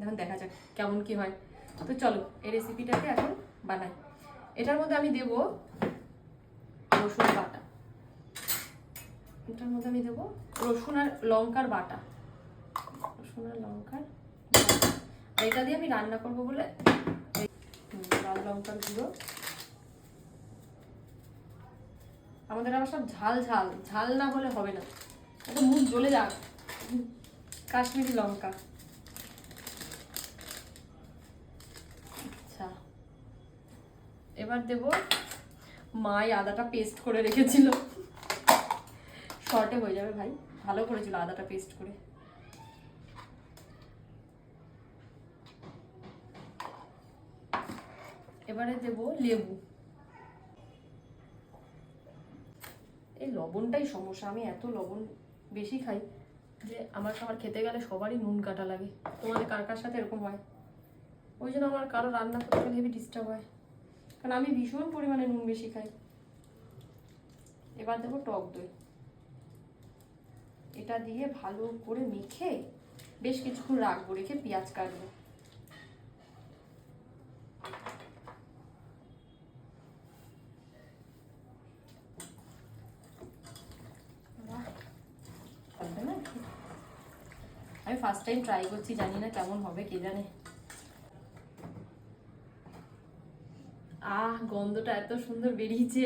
এখন দেখা যাক কেমন কি হয়। তো চলো, এই রেসিপিটাকে এখন বানাই। এটার মধ্যে আমি দেব রসুন বাটা। এটার মধ্যে আমি দেব রসুন আর লঙ্কার বাটা। রসুন আর লঙ্কার এটা দিয়ে আমি রান্না করব বলে লাল লঙ্কার গুঁড়ো। আমাদের আবার সব ঝাল ঝাল। ঝাল না হলে হবে না। এটা মুখ জ্বলে যাক। কাশ্মীরি লঙ্কা। এবার দেব মাই আদাটা পেস্ট করে রেখেছিল। শর্টে হয়ে যাবে ভাই। ভালো করেছিল আদাটা পেস্ট করে। এবারে দেব লেবু। এই লবণটাই সমস্যা। আমি এত লবণ বেশি খাই যে আমার খাবার খেতে গেলে সবারই নুন কাটা লাগে। তোমাদের কার কার সাথে এরকম হয়? ওই জন্য আমার কারও রান্না করতে হেভি ডিস্টার্ব হয়। কারণ আমি ভীষণ পরিমাণে নুন বেশি খাই। এবার দেবো টক দই। এটা দিয়ে ভালো করে মেখে বেশ কিছুক্ষণ রাখব, রেখে পেঁয়াজ কাটবো। আমি ফার্স্ট টাইম ট্রাই করছি, জানি না কেমন হবে, কে জানে? আহ গন্ধটা এত সুন্দর বেরিয়েছে।